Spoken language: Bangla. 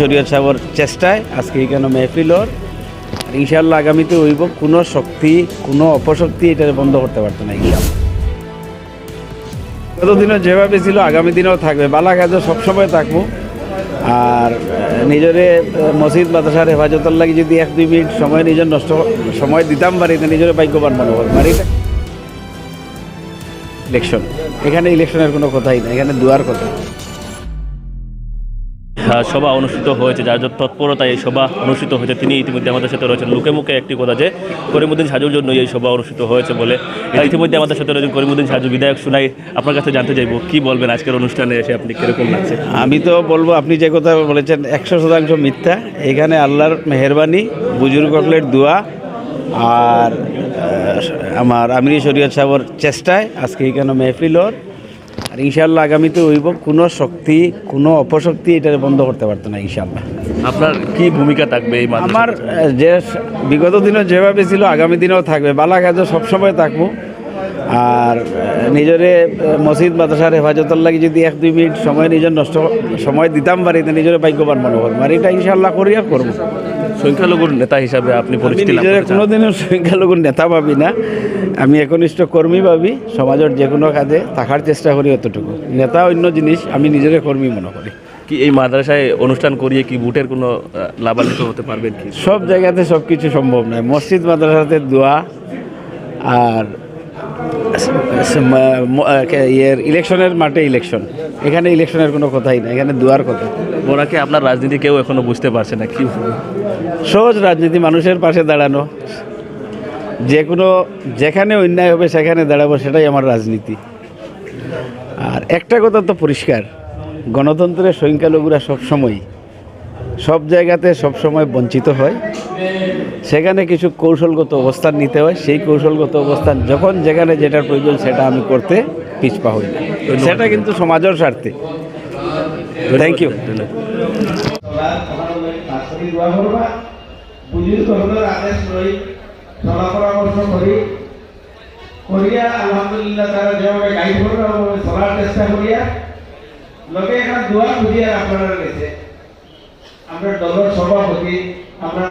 শরীয়ত সাহর চেষ্টায় আজকে এখানে মেহফিল ওর আর ইনশাল্লাহ আগামীতে হইব কোনো শক্তি, কোনো অপশক্তি এটা বন্ধ করতে পারতো না ইনশাল্লাহ গত দিনও যেভাবে ছিল, আগামী দিনেও থাকবে। বালা কাজও সবসময় থাকব। আর নিজেরে মসজিদ, মাদ্রাসার হেফাজতের লাগে যদি এক, দুই মিনিট সময় নিজের নষ্ট, সময় দিতাম পারি, তো নিজের ভাগ্যবান মনে করব আর ইলেকশন। এখানে ইলেকশনের কোনো কথাই না এখানে দুয়ার কথা। সভা অনুষ্ঠিত হয়েছে, যার তৎপরতায় এই সভা অনুষ্ঠিত হয়েছে, তিনি ইতিমধ্যে আমাদের সাথে রয়েছেন। লোকে মুখে একটি কথা যে, করিমুদ্দিন সাজুর জন্য এই সভা অনুষ্ঠিত হয়েছে বলে। ইতিমধ্যে আমাদের সাথে রয়েছেন করিমুদ্দিন সাজু। বিধায়ক শুনাই, আপনার কাছে জানতে চাইব, কি বলবেন আজকের অনুষ্ঠানে এসে আপনি কীরকম লাগছে? আমি তো বলব, আপনি যে কথা বলেছেন, একশো শতাংশ মিথ্যা। এখানে আল্লাহর মেহরবানি বুজুর্গলের দোয়া, আর আমার আমিরি শরীয়ত সাহর চেষ্টায় আজকে এখানে মেহফিল ওর আর ইনশাল্লাহ আগামীতে হইব কোনো শক্তি কোনো অপশক্তি এটা বন্ধ করতে পারতো না ইনশাল্লাহ আপনার কি ভূমিকা থাকবে এই আমার যে বিগত দিনও যেভাবে ছিল আগামী দিনেও থাকবে। বালা কাজও সবসময় থাকব। আর নিজেরে মসজিদ মাদ্রাসার হেফাজতের লাগে যদি এক দুই মিনিট সময় নিজের নষ্ট সময় দিতাম পারি তো নিজের ভাগ্যবান মনে করব আর এটা ইনশাল্লাহ করি আর করব। সংখ্যালঘুর নেতা হিসাবে আপনি পরিচিতি নিজের। কোনোদিনও সংখ্যালঘুর নেতা ভাবি না। আমি একনিষ্ঠ কর্মী ভাবি সমাজের যে কোনো কাজে থাকার চেষ্টা করি অতটুকু। নেতা অন্য জিনিস আমি নিজের কর্মী মনে করি। কি এই মাদ্রাসায় অনুষ্ঠান করিয়ে কি বুটের কোনো লাভান্বিত হতে পারবেন কি? সব জায়গাতে সব কিছু সম্ভব নয়। মসজিদ মাদ্রাসাতে দোয়া আর ইয়ের ইলেকশনের মাঠে ইলেকশন। এখানে ইলেকশনের কোনো কথাই না এখানে দুয়ার কথা। ওনাকে আপনার রাজনীতি কেউ এখনও বুঝতে পারছে না? কি সহজ রাজনীতি মানুষের পাশে দাঁড়ানো। যে কোনো যেখানে অন্যায় হবে সেখানে দাঁড়াবো সেটাই আমার রাজনীতি। আর একটা কথা তো পরিষ্কার গণতন্ত্রের সংখ্যালঘুরা সবসময় সব জায়গাতে সবসময় বঞ্চিত হয়। সেখানে কিছু কৌশলগত অবস্থান নিতে হয়। সেই কৌশলগত অবস্থান যখন যেখানে যেটার প্রয়োজন সেটা আমি করতে পিছপা হই না। সেটা কিন্তু সমাজের স্বার্থে। থ্যাংক ইউ বুজুর্গসকলের আদেশ লৈ চলা পরামর্শ করি করিয়া আলহামদুলিল্লাহ তারা যেভাবে গাইড করবে চলার চেষ্টা করিয়া লোকে এখানে দোয়া বুঝিয়া আপনারা গেছে আমরা দলের সভাপতি আমরা